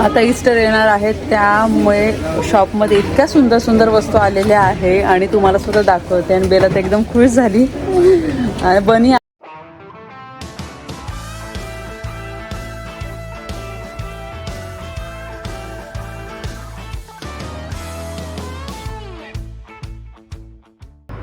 आता इस्टर येणार आहेत त्यामुळे शॉपमध्ये इतक्या सुंदर सुंदर वस्तू आलेल्या आहे आणि तुम्हाला सुद्धा दाखवते आणि बेला तर एकदम खुश झाली. आणि बनी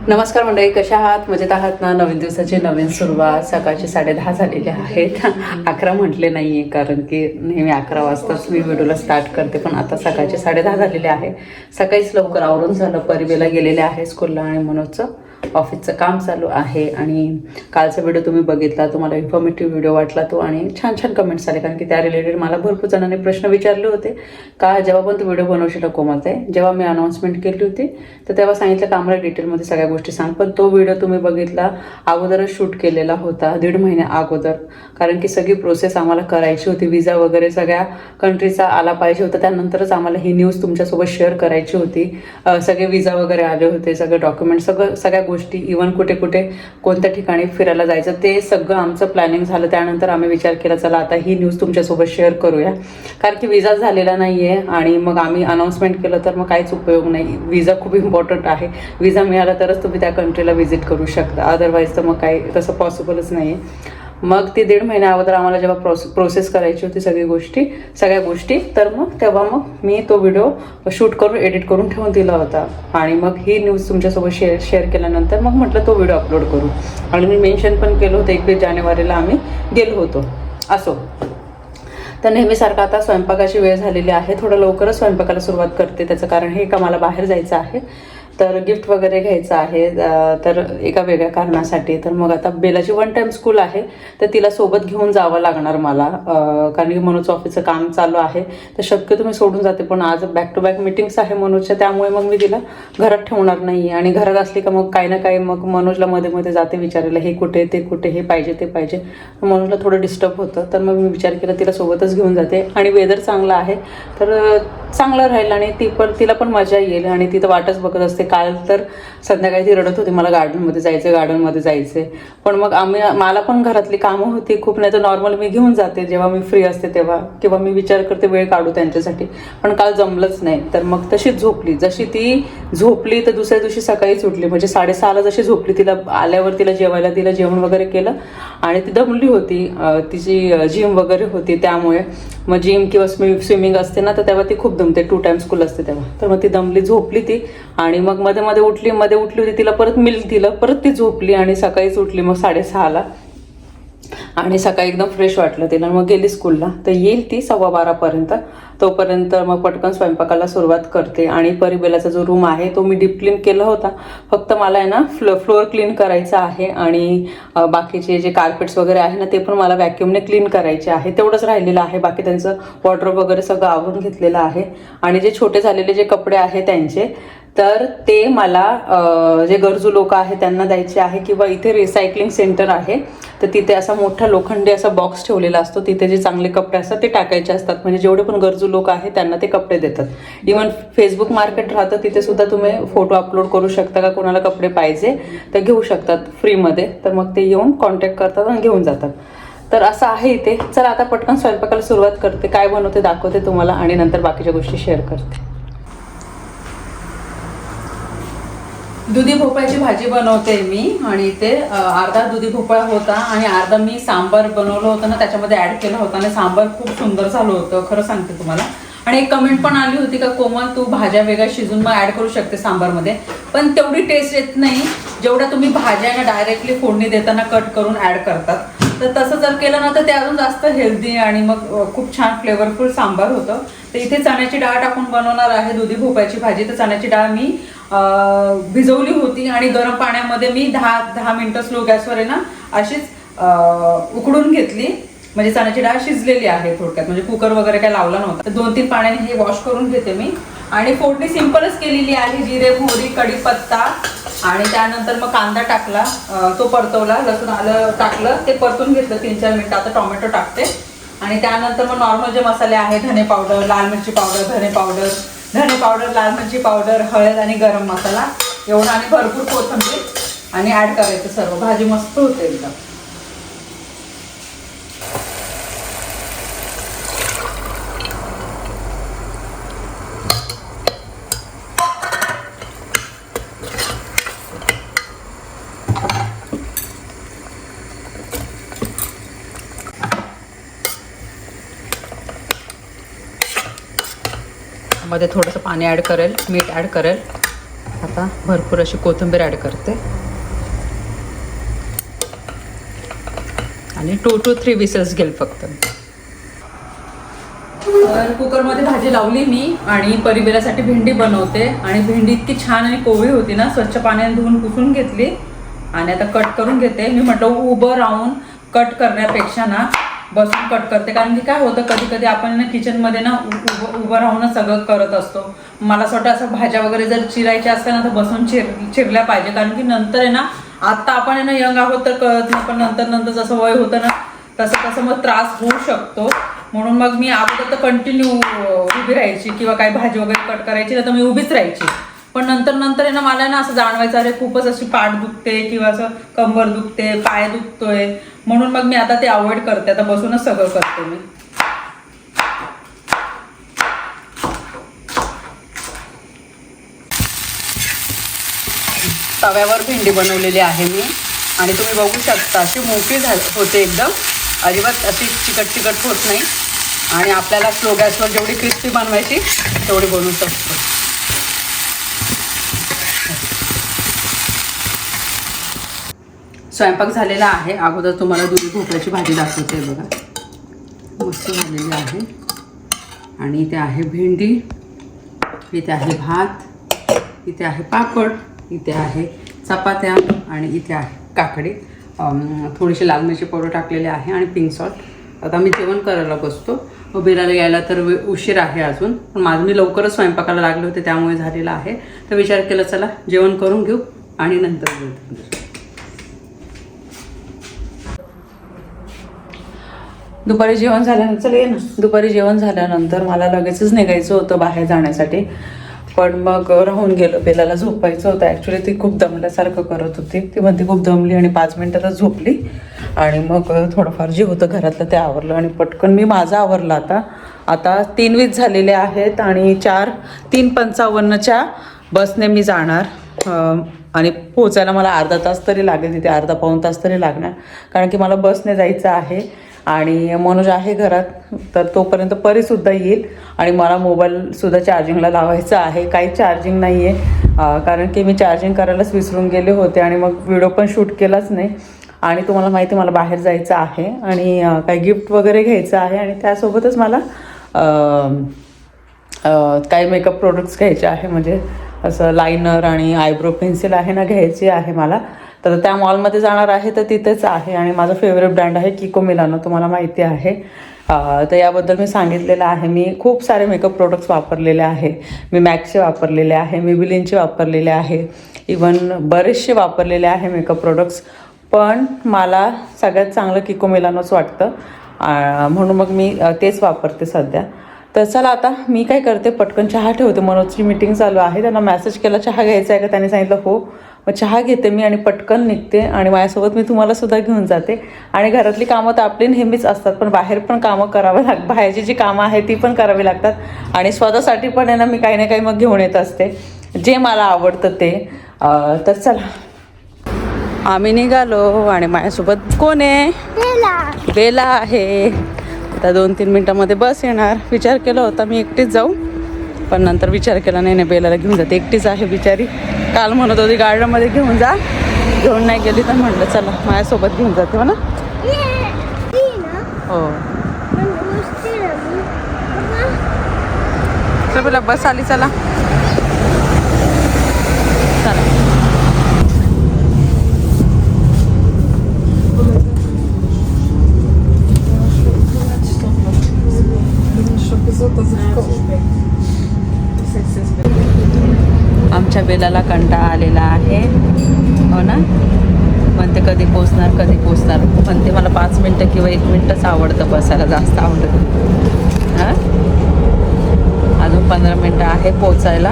नमस्कार मंडळी कशा आहात? मजेत आहात ना? नवीन दिवसाची नवीन सुरुवात. सकाळचे साडे दहा झालेले आहेत. अकरा म्हटले नाही आहे कारण की नेहमी अकरा वाजताच मी व्हिडिओला स्टार्ट करते पण आता सकाळचे साडे दहा झालेले आहे. सकाळीच लवकर आवरून झालं. परिवेला गेलेले आहे स्कूलला आणि मनोजचं. ऑफिसचं काम चालू आहे आणि कालचा व्हिडिओ तुम्ही बघितला तुम्हाला इन्फॉर्मेटिव्ह व्हिडिओ वाटला तो आणि छान छान कमेंट्स आले. कारण की त्या रिलेटेड मला भरपूर जणांनी प्रश्न विचारले होते का जेव्हा पण तू व्हिडिओ बनवशील कोमत आहे जेव्हा मी अनाऊन्समेंट केली होती तर तेव्हा सांगितलं का आम्हाला डिटेलमध्ये सगळ्या गोष्टी सांग. पण तो व्हिडिओ तुम्ही बघितला अगोदरच शूट केलेला होता दीड महिन्या अगोदर. कारण की सगळी प्रोसेस आम्हाला करायची होती विजा वगैरे सगळ्या कंट्रीचा आला पाहिजे होता त्यानंतरच आम्हाला ही न्यूज तुमच्यासोबत शेअर करायची होती. सगळे विजा वगैरे आले होते सगळे डॉक्युमेंट सगळं सगळ्या गोष्टी इवन कुठे कुठे कोणत्या ठिकाणी फिरायला जायचं ते सगळं आमचं प्लॅनिंग झालं. त्यानंतर आम्ही विचार केला चला आता ही न्यूज तुमच्यासोबत शेअर करूया. कारण की विजा झालेला नाही आहे आणि मग आम्ही अनाऊन्समेंट केलं तर मग काहीच उपयोग नाही. विजा खूप इम्पॉर्टंट आहे. विजा मिळाला तरच तुम्ही त्या कंट्रीला व्हिजिट करू शकता. अदरवाईज तर मग काही तसं पॉसिबलच नाही आहे मग ती दीड महिन्या अगोदर आम्हाला जेव्हा प्रोस प्रोसेस करायची होती सगळी गोष्टी सगळ्या गोष्टी तर मग तेव्हा मग मी तो व्हिडिओ शूट करून एडिट करून ठेवून दिला होता. आणि मग ही न्यूज तुमच्यासोबत शेअर शेअर केल्यानंतर मग म्हटलं तो व्हिडिओ अपलोड करू. आणि मी मेन्शन पण केलं होतं एकवीस जानेवारीला आम्ही गेलो होतो. असो. तर नेहमीसारखं आता स्वयंपाकाची वेळ झालेली आहे. थोडं लवकरच स्वयंपाकाला सुरुवात करते. त्याचं कारण हे का मला बाहेर जायचं आहे. तर गिफ्ट वगैरे घ्यायचं आहे तर एका वेगळ्या कारणासाठी. तर मग आता बेलाची वन टाईम स्कूल आहे तर तिला सोबत घेऊन जावं लागणार मला कारण की मनोज ऑफिसचं काम चालू आहे. तर शक्यतो मी सोडून जाते पण आज बॅक टू बॅक मिटिंग्स आहे मनोजच्या त्यामुळे मग मी तिला घरात ठेवणार नाही. आणि घरात असली का मग काही ना काही मग मनोजला मध्ये मध्ये जाते विचारायला हे कुठे ते कुठे हे पाहिजे ते पाहिजे. मनोजला थोडं डिस्टर्ब होतं तर मग मी विचार केला तिला सोबतच घेऊन जाते. आणि वेदर चांगला आहे तर चांगलं राहील आणि ती पण तिला पण मजा येईल आणि ती तर वाटच बघत असते. काल तर संध्याकाळी ती रडत होती मला गार्डनमध्ये जायचं गार्डनमध्ये जायचं पण मग आम्ही मला पण घरातली कामं होती खूप नाही तर नॉर्मल मी घेऊन जाते जेव्हा मी फ्री असते तेव्हा किंवा मी विचार करते वेळ काढू त्यांच्यासाठी. पण काल जमलंच नाही. तर मग तशीच झोपली. जशी ती झोपली तर दुसऱ्या दिवशी सकाळीच उठली. म्हणजे साडेसहाला जशी झोपली तिला आल्यावर तिला जेवायला तिला जेवण वगैरे केलं. आणि ती दमली होती. तिची जिम वगैरे होती त्यामुळे. मग जिम किंवा स्विमिंग असते ना तर तेव्हा ती खूप दमते. टू टाइम स्कूल असते तेव्हा. तर मग ती दमली झोपली ती. आणि मग मध्ये मध्ये उठली मध्ये उठली होती तिला परत मिल्क दिलं परत ती झोपली आणि सकाळीच उठली मग साडेसहाला. आणि सकाळी एकदम फ्रेश वाटलं तिला. मग गेली स्कूलला तर येईल ती सव्वा बारापर्यंत. तोपर्यंत मग पटकन स्वयंपाकाला सुरुवात करते. आणि परिबेलाचा जो रूम आहे तो मी डीप क्लीन केला होता. फक्त मला आहे ना फ्लो फ्लोअर क्लीन करायचा आहे. आणि बाकीचे जे कार्पेट्स वगैरे आहे ना ते पण मला व्हॅक्युमने क्लीन करायचे आहे. तेवढंच राहिलेलं आहे. बाकी त्यांचं वॉर्ड्रोब वगैरे सगळं आवरून घेतलेलं आहे. आणि जे छोटे झालेले जे कपडे आहे त्यांचे तर ते मला जे गरजू लोक आहेत त्यांना द्यायचे आहे किंवा इथे रिसायकलिंग सेंटर आहे तर तिथे असा मोठा लोखंडी असा बॉक्स ठेवलेला असतो. तिथे जे चांगले कपडे असतात ते टाकायचे असतात. म्हणजे जेवढे पण गरजू लोक आहेत त्यांना ते कपडे देतात. इवन फेसबुक मार्केट राहतं तिथे सुद्धा तुम्ही फोटो अपलोड करू शकता का? कोणाला कपडे पाहिजे तर घेऊ शकतात फ्रीमध्ये तर मग ते येऊन कॉन्टॅक्ट करतात आणि घेऊन जातात. तर असं आहे इथे. चला आता पटकन स्वयंपाकाला सुरुवात करते. काय बनवते दाखवते तुम्हाला आणि नंतर बाकीच्या गोष्टी शेअर करते. दुधी भोपळ्याची भाजी बनवते मी आणि इथे अर्धा दुधी भोपळा होता आणि अर्धा मी सांबार बनवलं होतं ना त्याच्यामध्ये ऍड केलं होतं आणि सांबार खूप सुंदर झालं होतं खरं सांगते तुम्हाला. आणि एक कमेंट पण आली होती का कोमल तू भाज्या वेगळ्या शिजून मग ऍड करू शकते सांबारमध्ये. पण तेवढी टेस्ट येत नाही. जेवढ्या तुम्ही भाज्या डायरेक्टली फोडणी देताना कट करून ऍड करतात. तर तसं जर केलं ना तर ते अजून जास्त हेल्दी आणि मग खूप छान फ्लेवरफुल सांबार होतं. तर इथे चण्याची डाळ टाकून बनवणार आहे दुधी भोपळ्याची भाजी. तर चण्याची डाळ मी भिजवली होती आणि गरम पाण्यामध्ये मी दहा दहा मिनटं स्लो गॅसवर आहे ना अशीच उकडून घेतली. म्हणजे चण्याची डाळ शिजलेली आहे थोडक्यात. म्हणजे कुकर वगैरे काय लावला नव्हता. तर दोन तीन पाण्याने हे वॉश करून घेते मी. आणि फोडणी सिंपलच केलेली आहे. जिरे मोहरी कढीपत्ता आणि त्यानंतर मग कांदा टाकला. तो परतवला. लसूण आलं टाकलं. ते परतून घेतलं तीन चार मिनिटं. आता टोमॅटो टाकते. आणि त्यानंतर मग नॉर्मल जे मसाले आहे धने पावडर लाल मिरची पावडर धने पावडर धने पावडर लाल मिरची पावडर हळद आणि गरम मसाला एवढा आणि भरपूर कोथिंबीर आणि ॲड करायचं सर्व. भाजी मस्त होते एकदम. मध्ये थोडंसं पाणी ॲड करेल मीठ ॲड करेल. आता भरपूर अशी कोथिंबीर ॲड करते. आणि टू टू थ्री विसल्स घेईल फक्त. तर कुकरमध्ये भाजी लावली मी आणि परिबेरासाठी भेंडी बनवते. आणि भेंडी इतकी छान आणि कोवळी होती ना स्वच्छ पाण्याने धुवून पुसून घेतली. आणि आता कट करून घेते. मी म्हटलं उभं राहून कट करण्यापेक्षा ना बसून कट करते. कारण की काय होतं कधी कधी आपण ना किचनमध्ये ना उभं उभं राहूनच सगळं करत असतो. मला असं वाटतं असं भाज्या वगैरे जर चिरायच्या असल्या ना तर बसून चिर चिरल्या पाहिजे. कारण की नंतर आहे ना आत्ता आपण आहे ना यंग आहोत तर कळत नाही. पण नंतर नंतर जसं वय होतं ना तसं तसं मग त्रास होऊ शकतो. म्हणून मग मी अगोदर तर कंटिन्यू उभी राहायची किंवा काही भाजी वगैरे कट करायची तर मी उभीच राहायची. पण नंतर नंतर आहे ना मला ना असं जाणवायचं अरे खूपच अशी पाठ दुखते किंवा असं कंबर दुखते पाय दुखतोय. म्हणून मग मी आता ते अवॉइड करते. आता बसूनच सगळं करते मी. तव्यावर भेंडी बनवलेली आहे मी. आणि तुम्ही बघू शकता अशी मोठी झाली होते एकदम. अजिबात अशी चिकट चिकट होत नाही. आणि आपल्याला स्लो गॅसवर जेवढी क्रिस्पी बनवायची तेवढी बनवू शकतो. स्वयंपाक झालेला आहे. अगोदर तुम्हाला दूध भोपळ्याची भाजी दाखवते बघा. मस्त झालेली आहे. आणि इथे आहे भेंडी इथे आहे भात इथे आहे पापड इथे आहे चपात्या आणि इथे आहे काकडी. थोडीशी लाल मिरची पावडर टाकलेली आहे आणि पिंक सॉल्ट आता मी जेवण करायला बसतो. उभेराला यायला तर उशीर आहे अजून. पण माझं मी लवकरच स्वयंपाकाला लागले होते त्यामुळे झालेलं आहे. तर विचार केला चला जेवण करून घेऊ आणि नंतर बोलतो दुपारी जेवण झाल्यानंतर चल ये ना. दुपारी जेवण झाल्यानंतर मला लगेचच निघायचं होतं बाहेर जाण्यासाठी. पण मग राहून गेलं. बेलाला झोपायचं होतं. ॲक्च्युली ती खूप दमल्यासारखं करत होती. ती म्हणते खूप दमली आणि पाच मिनिटातच झोपली. आणि मग थोडंफार जे होतं घरातलं ते आवरलं. आणि पटकन मी माझं आवरलं आता. आता तीन वीस झालेले आहेत आणि चार तीन पंचावन्नच्या बसने मी जाणार. आणि पोचायला मला अर्धा तास तरी लागेल. तिथे अर्धा पाऊण तास तरी लागणार. कारण की मला बसने जायचं आहे. आणि मनोज आहे घरात तर तोपर्यंत परीसुद्धा येईल. आणि मला मोबाईलसुद्धा चार्जिंगला लावायचं आहे. काही चार्जिंग नाही आहे कारण की मी चार्जिंग करायलाच विसरून गेले होते आणि मग व्हिडिओ पण शूट केलाच नाही. आणि तुम्हाला माहिती आहे मला बाहेर जायचं आहे आणि काही गिफ्ट वगैरे घ्यायचं आहे आणि त्यासोबतच मला काही मेकअप प्रोडक्ट्स घ्यायचे आहे. म्हणजे असं लायनर आणि आयब्रो पेन्सिल आहे ना घ्यायची आहे मला. तर त्या मॉलमध्ये जाणार आहे तर तिथेच आहे आणि माझा फेवरेट ब्रँड आहे किको मिलानो तुम्हाला माहिती आहे. तर याबद्दल मी सांगितलेलं आहे. मी खूप सारे मेकअप प्रोडक्ट्स वापरलेले आहे. मी मॅक्सचे वापरलेले आहे मी बिलिनचे वापरलेले आहे. इवन बरेचसे वापरलेले आहे मेकअप प्रोडक्ट्स पण मला सगळ्यात चांगलं किको मिलानोच वाटतं. म्हणून मग मी तेच वापरते सध्या. तर चला आता मी काय करते? पटकन चहा ठेवते. मनोजची मीटिंग चालू आहे. त्यांना मेसेज केला चहा घ्यायचा आहे का? त्यांनी सांगितलं हो. मग चहा घेते मी आणि पटकन निघते आणि माझ्यासोबत मी तुम्हाला सुद्धा घेऊन जाते. आणि घरातली कामं तर आपली नेहमीच असतात पण बाहेर पण कामं करावं लाग बाहेरची जी कामं आहेत ती पण करावी लागतात. आणि स्वतःसाठी पण आहे ना मी काही ना काही मग घेऊन येत असते. जे मला आवडतं ते. तर चला. आम्ही निघालो आणि माझ्यासोबत कोण आहे? बेला आहे. आता दोन तीन मिनटामध्ये बस येणार. विचार केला होता मी एकटीच जाऊ. पण नंतर विचार केला नाही नाही बेलाला घेऊन जाते एकटीच आहे बिचारी काल म्हणत होती गार्डनमध्ये घेऊन जा घेऊन नाही गेली तर म्हटलं चला माझ्यासोबत घेऊन जाते हो ना हो तर बोला बस आली चला चला आमच्या बेलाला कंटाळा आलेला आहे. हो ना? म्हणते कधी पोचणार कधी पोचणार. म्हणते मला पाच मिनटं किंवा एक मिनटंच आवडतं बसायला जास्त आवडतं हां? अजून पंधरा मिनटं आहे पोचायला.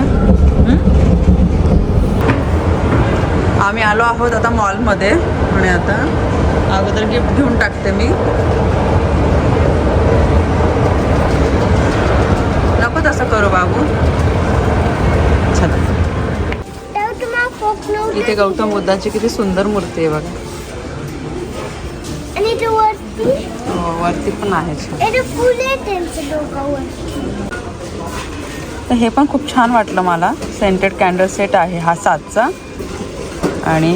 आम्ही आलो आहोत आता मॉलमध्ये. आणि आता अगोदर गिफ्ट घेऊन टाकते मी. नको तसं करू बाबू. इथे गौतम बुद्धाची किती सुंदर मूर्ती आहे बघा. आणि वरती? हो, वरती पण आहे तर हे पण खूप छान वाटलं मला. सेंटेड कॅन्डल सेट आहे हा सातचा. आणि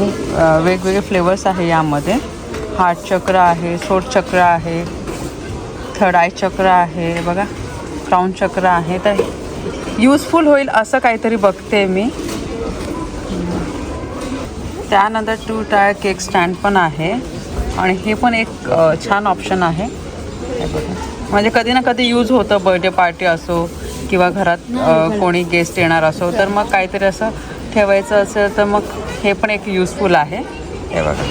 वेगवेगळे फ्लेवर्स आहे यामध्ये. हार्ट चक्र आहे सोट चक्र आहे थर्ड आय चक्र आहे बघा. क्राऊन चक्र आहे. तर युजफुल होईल असं काहीतरी बघते मी. त्यानंतर टू टायर केक स्टँड पण आहे. आणि हे पण एक छान ऑप्शन आहे. म्हणजे कधी ना कधी यूज होतं बर्थडे पार्टी असो किंवा घरात कोणी गेस्ट येणार असो तर मग काहीतरी असं ठेवायचं असेल तर मग हे पण एक युजफुल आहे. हे बघा.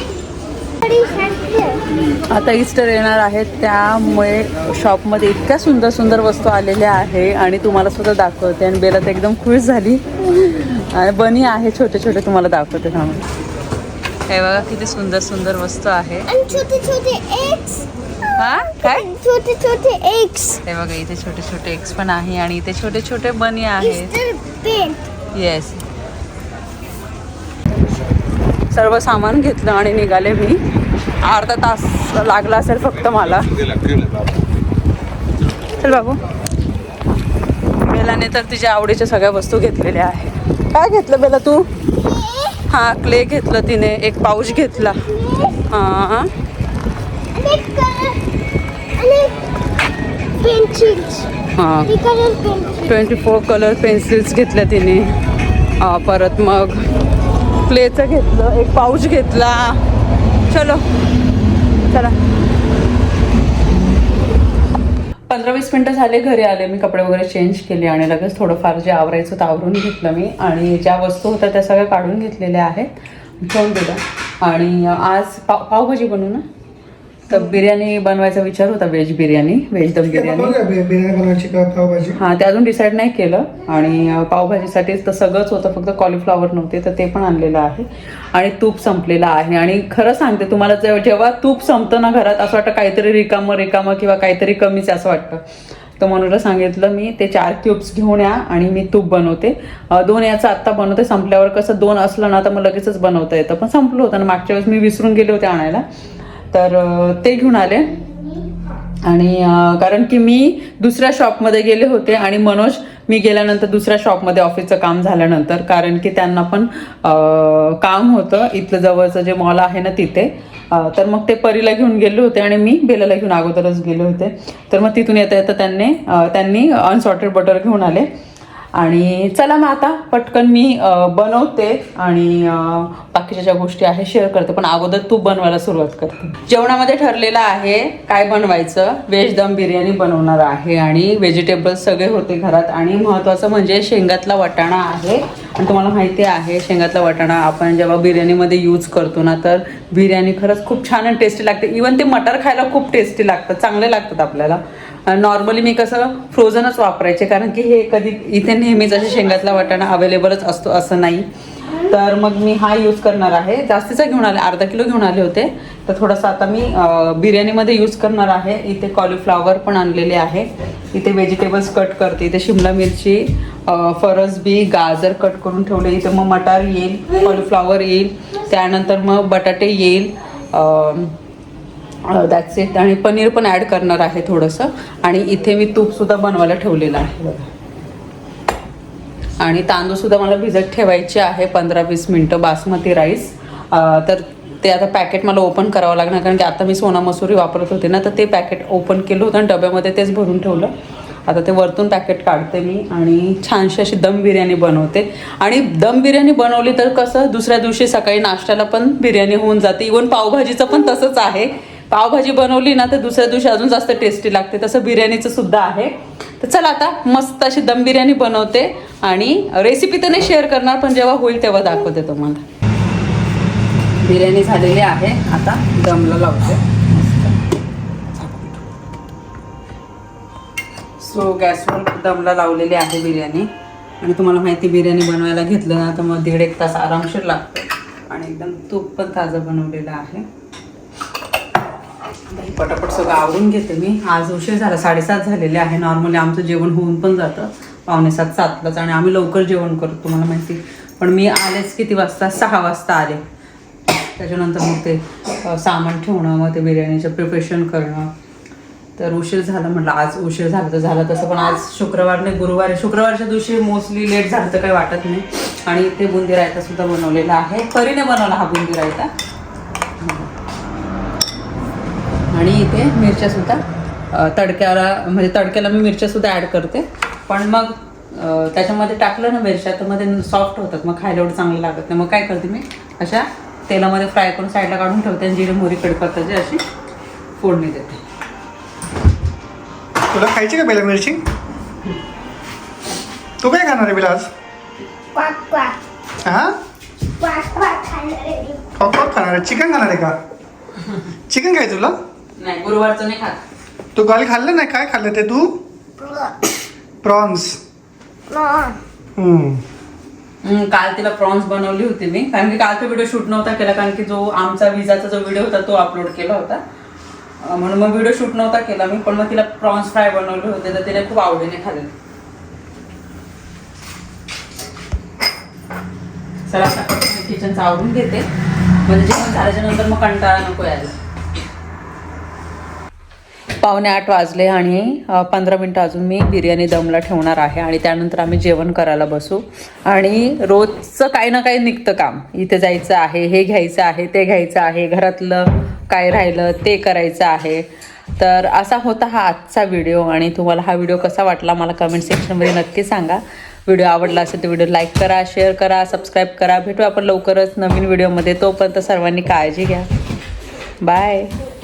आता इस्टर येणार आहे त्यामुळे शॉपमध्ये इतक्या सुंदर सुंदर वस्तू आलेल्या आहे आणि तुम्हाला सुद्धा दाखवते आणि बेला तर एकदम खुश झाली. आणि बनी आहे छोटे छोटे तुम्हाला दाखवते थांबून हे बघा किती सुंदर सुंदर वस्तू आहे. आणि छोटे छोटे एग्स हा? काय? छोटे छोटे एग्स हे बघा इथे छोटे छोटे एक्स पण आहे आणि इथे छोटे छोटे बनी आहेत येस सर्व सामान घेतलं आणि निघाले मी. अर्धा तास लागला असेल फक्त मला. चल बाबू. बेलाने तर तिच्या आवडीच्या सगळ्या वस्तू घेतलेल्या आहे काय घेतलं बेला तू? हां क्ले घेतलं तिने. एक पाऊच घेतला. हां. हां. ट्वेंटी फोर कलर पेन्सिल्स घेतल्या तिने. परत मग क्लेचं घेतलं. एक पाऊच घेतला. चलो. चला. पंधरा वीस मिनटं झाले घरी आले मी कपडे वगैरे चेंज केले आणि लगेच थोडंफार जे आवरायचं होतं आवरून घेतलं मी. आणि ज्या वस्तू होत्या त्या सगळ्या काढून घेतलेल्या आहेत. ठेवून दिलं आणि आज पाव पावभाजी बनवू ना? तर बिर्याणी बनवायचा विचार होता व्हेज बिर्याणी व्हेज दम बिर्याणी. बघा बे- बिर्याणी बनवायची का पावभाजी? हां ते अजून डिसाईड नाही केलं. आणि पावभाजीसाठी तर सगळंच होतं फक्त कॉलीफ्लॉवर नव्हते तर ते पण आणलेलं आहे. आणि तूप संपलेलं आहे. आणि खरं सांगते तुम्हाला जेव्हा तूप संपतं ना घरात असं वाटतं काहीतरी रिकामं रिकामं किंवा काहीतरी कमीच असं वाटतं. तर मनूला सांगितलं मी ते चार क्यूब्स घेऊन या आणि मी तूप बनवते. दोन याचं आत्ता बनवते संपल्यावर कसं दोन असलं ना तर मग लगेचच बनवता येतं. पण संपलं होतं ना मागच्या वेळेस मी विसरून गेले होते आणायला. तर ते घेऊन आले. आणि कारण की मी दुसऱ्या शॉपमध्ये गेले होते आणि मनोज मी गेल्यानंतर दुसऱ्या शॉपमध्ये ऑफिसचं काम झाल्यानंतर कारण की त्यांना पण काम होतं. इथलं जवळचं जे मॉल आहे ना तिथे. तर मग ते परीला घेऊन गेले होते आणि मी बेलाला घेऊन अगोदरच गेले होते. तर मग तिथून येता येता त्यांनी त्यांनी अनसॉर्टेड बटर घेऊन आले. आणि चला मग आता पटकन मी बनवते आणि बाकीच्या ज्या गोष्टी आहे शेअर करते. पण अगोदर तूप बनवायला सुरुवात करते जेवणामध्ये ठरलेलं आहे काय बनवायचं. व्हेज दम बिर्याणी बनवणार आहे आणि व्हेजिटेबल्स सगळे होते घरात. आणि महत्त्वाचं म्हणजे शेंगातला वाटाणा आहे. आणि तुम्हाला माहिती आहे शेंगातला वाटाणा आपण जेव्हा बिर्याणीमध्ये यूज करतो ना तर बिर्याणी खरंच खूप छान आणि टेस्टी लागते. इवन ते मटर खायला खूप टेस्टी लागतात चांगले लागतात आपल्याला. नॉर्मली मी कसं फ्रोझनच वापरायचे कारण की हे कधी इथे नेहमीच असे शेंगातला वाटाणा अवेलेबलच असतो असं नाही. तर मग मी हा यूज करणार आहे. जास्तीचा घेऊन आले अर्धा किलो घेऊन आले होते. तर थोडासा आता मी बिर्याणीमध्ये यूज करणार आहे. इथे कॉलीफ्लॉवर पण आणलेले आहे. इथे व्हेजिटेबल्स कट करते. इथे शिमला मिरची फरसबी गाजर कट करून ठेवले. इथे मग मटार येईल कॉलीफ्लॉवर येईल. त्यानंतर मग बटाटे येईल. दॅट्स इट आणि पनीर पण ॲड करणार आहे थोडंसं. आणि इथे मी तूपसुद्धा बनवायला ठेवलेलं आहे. बघा आणि तांदूळसुद्धा मला भिजत ठेवायचे आहे पंधरा वीस मिनटं बासमती राईस. तर ते आता पॅकेट मला ओपन करावं लागणार कारण की आता मी सोना मसुरी वापरत होते ना तर ते पॅकेट ओपन केलं होतं आणि डब्यामध्ये तेच भरून ठेवलं. आता ते वरतून पॅकेट काढते मी आणि छानशी अशी दम बिर्याणी बनवते. आणि दम बिर्याणी बनवली तर कसं दुसऱ्या दिवशी सकाळी नाश्त्याला पण बिर्याणी होऊन जाते. इवन पावभाजीचं पण तसंच आहे. पावभाजी बनवली ना तर दुसऱ्या दिवशी अजून जास्त टेस्टी लागते. तसं बिर्याणीचं सुद्धा आहे. तर चला आता मस्त अशी दम बिर्याणी बनवते आणि रेसिपी तर नाही शेअर करणार पण जेव्हा होईल तेव्हा दाखवते तुम्हाला. बिर्याणी झालेली आहे. आता दमला लावते. सो गॅसवर दमला लावलेली आहे बिर्याणी. आणि तुम्हाला माहिती बिर्याणी बनवायला घेतलं ना तर मग दीड एक तास आरामशीर लागतो. आणि एकदम तूप पण ताजं बनवलेलं आहे. पटापट सगळं आवरून घेते मी. आज उशीर झाला साडेसात झालेले आहे. नॉर्मली आमचं जेवण होऊन पण जातं. पावणे सात सातलाच आणि आम्ही लवकर जेवण करतो तुम्हाला माहिती. पण मी आलेच किती वाजता? सहा वाजता आले. त्याच्यानंतर मग ते सामान ठेवणं मग ते बिर्याणीचं प्रिपरेशन करणं. तर उशीर झाला म्हटलं आज उशीर झाला तर झाला तसं पण आज शुक्रवार नाही गुरुवार. शुक्रवारच्या दिवशी मोस्टली लेट झालं तर काही वाटत नाही. आणि ते बुंदी रायता सुद्धा बनवलेला आहे. परीने बनवला हा बुंदी रायता आणि इथे मिरच्या सुद्धा अ, तडक्याला म्हणजे तडक्याला मी मिरच्या सुद्धा ॲड करते. पण मग त्याच्यामध्ये टाकलं ना मिरच्या तर मग ते सॉफ्ट होतात. मग खायला एवढं चांगलं लागत नाही. मग काय करते मी अशा तेलामध्ये फ्राय करून साईडला काढून ठेवते आणि जिरे मोहरी कडपत्ताची अशी फोडणी देते. तुला खायची का बेला मिरची? तू काय खाणार आहे बेला आज हा खाणार आहे. चिकन खाणार आहे का? चिकन काय तुला? नाही गुरुवारचं नाही खात. तू काल खाल्लं नाही? काय खाल्लं ते तू? प्रॉन्स. मॉम. हम्म, काल तिला प्रॉन्स बनवली होती मी. कारण की कालचा व्हिडिओ शूट नव्हता केला कारण की जो आमचा विजाचा जो व्हिडिओ होता तो अपलोड केला होता. अं, म्हणून मग व्हिडिओ शूट नव्हता केला मी पण मग तिला प्रॉन्स फ्राय बनवले होते तर तिने खूप आवडीने खाल्ले. चला आता मी किचनचं आवडून घेते. म्हणजे जेवण झाल्याच्यानंतर मग कंटाळा नको यायला. पावणे आठ वाजले आणि पंधरा मिनटं अजून मी बिर्याणी दमला ठेवणार आहे आणि त्यानंतर आम्ही जेवण करायला बसू. आणि रोजचं काही ना काही निघतं काम. इथे जायचं आहे हे घ्यायचं आहे ते घ्यायचं आहे घरातलं काय राहिलं ते करायचं आहे. तर असा होता हा आजचा व्हिडिओ आणि तुम्हाला हा व्हिडिओ कसा वाटला मला कमेंट सेक्शनमध्ये नक्की सांगा. व्हिडिओ आवडला असेल तर व्हिडिओ लाईक करा शेअर करा सबस्क्राईब करा. भेटू आपण लवकरच नवीन व्हिडिओमध्ये. तोपर्यंत सर्वांनी काळजी घ्या. बाय.